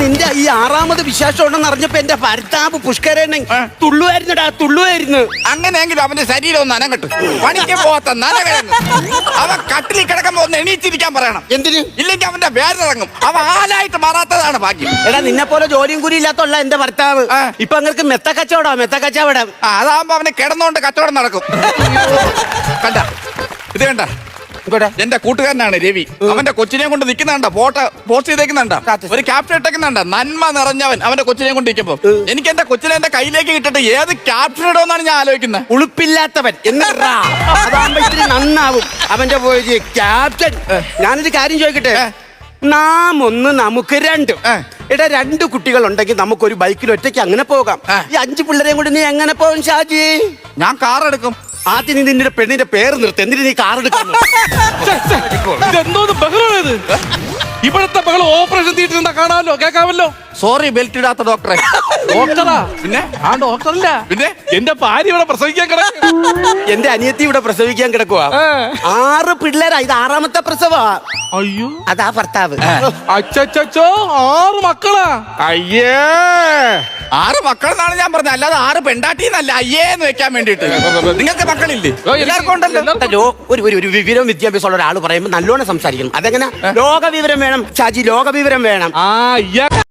നിന്റെ ഈ ആറാമത് വിശേഷം ഉണ്ടെന്ന് അറിഞ്ഞപ്പോ എന്റെ ഭർത്താവ് പുഷ്കരനെ. തുള്ളുവായിരുന്നടാ തുള്ളുവായിരുന്നു. അങ്ങനെയെങ്കിലും അവന്റെ ശരീരം ഒന്ന് അനങ്ങട്ട്. പണിക്ക് പോവാത്ത നനകഴങ്ങ് അവൻ കട്ടിലിൽ കിടക്കുമ്പോ ഒന്ന് എണീച്ചിരിക്കാൻ പറയണം. എന്തിന്? ഇല്ലെങ്കിൽ അവന്റെ വേരിറങ്ങും അവ ആലായിട്ട് മാറാത്തതാണ് ഭാഗ്യം. എടാ നിന്നെ പോലെ ജോലിയും കൂലി ഇല്ലാത്തുള്ള എന്റെ ഭർത്താവ്. ഇപ്പൊ അങ്ങനെ മെത്ത കച്ചവടാ മെത്ത കച്ചവടം. അതാവുമ്പോ അവന് കിടന്നുകൊണ്ട് കച്ചവടം നടക്കും. കണ്ട. ഇത് കണ്ട. എന്റെ കൂട്ടുകാരനാണ് രവി. അവന്റെ കൊച്ചിനെ കൊണ്ട് നിൽക്കുന്നുണ്ട. Photo post ചെയ്തേക്കുന്നുണ്ട. ഒരു ക്യാപ്ഷൻ ഇട്ടേക്കുന്നുണ്ട. നന്മ നിറഞ്ഞവൻ അവന്റെ കൊച്ചിനെ കൊണ്ട് നിൽക്കുമ്പോ. എനിക്ക് എന്റെ കൊച്ചിനെ എന്റെ കയ്യിലേക്ക് കിട്ടിട്ട് ഏത് ക്യാപ്ഷൻ ഇടുമെന്നാണ് ഞാൻ ആലോചിക്കുന്നത്. ഉളുപ്പില്ലാത്തവൻ എന്നിട്ടാ അതാകുമ്പോ ഇത്തിരി നന്നാവും. അവന്റെ ക്യാപ്റ്റൻ ഞാനൊരു കാര്യം ചോദിക്കട്ടെ. നാം ഒന്ന് നമുക്ക് രണ്ട്. എടാ രണ്ട് കുട്ടികൾ ഉണ്ടെങ്കിൽ നമുക്ക് ഒരു ബൈക്കിൽ ഒറ്റയ്ക്ക് അങ്ങനെ പോകാം. ഈ അഞ്ചു പിള്ളേരെയും കൂടി നീ എങ്ങനെ പോകും ഷാജി? ഞാൻ കാർ എടുക്കും. ആദ്യം നീ നിന്റെ പെണ്ണിന്റെ പേര് നിർത്തി. എന്തിനു നീ കാർ എടുക്കുന്നു ഇതെന്തോന്ന് ഇവിടത്തെ ബഹളം ഓപ്പറേഷൻ എന്താ കാണാമല്ലോ? കേൾക്കാമല്ലോ? സോറി ബെൽറ്റ് ഇടാത്ത ഡോക്ടറെ ഡോക്ടറാ പിന്നെ? ആ ഡോക്ടറല്ല പിന്നെ? എന്റെ ഭാര്യ ഇവിടെ പ്രസവിക്കാൻ കിടക്കും എന്റെ അനിയത്തി ഇവിടെ പ്രസവിക്കാൻ കിടക്കുക ആറ് പിള്ളേരാ. ഇത് ആറാമത്തെ പ്രസവാ. അയ്യോ. അതാ ഭർത്താവ്. അച്ചച്ചോ ആറ് മക്കളാ. അയ്യേ. ആറ് മക്കളെന്നാണ് ഞാൻ പറഞ്ഞത്. അല്ലാതെ ആറ് പെണ്ടാട്ടിന്നല്ല അയ്യേന്ന് വെക്കാൻ വേണ്ടിട്ട് നിങ്ങൾക്ക് മക്കളില്ലേ? എല്ലാവർക്കും ഉണ്ടല്ലോ. ലോ- ഒരു ഒരു ഒരു വിവരം വിദ്യാഭ്യാസമുള്ള ഒരാൾ പറയുമ്പോൾ നല്ലോണം സംസാരിക്കണം. അതെങ്ങനെ? ലോക വിവരം വേണം ചാജി ലോക വിവരം വേണം. ആ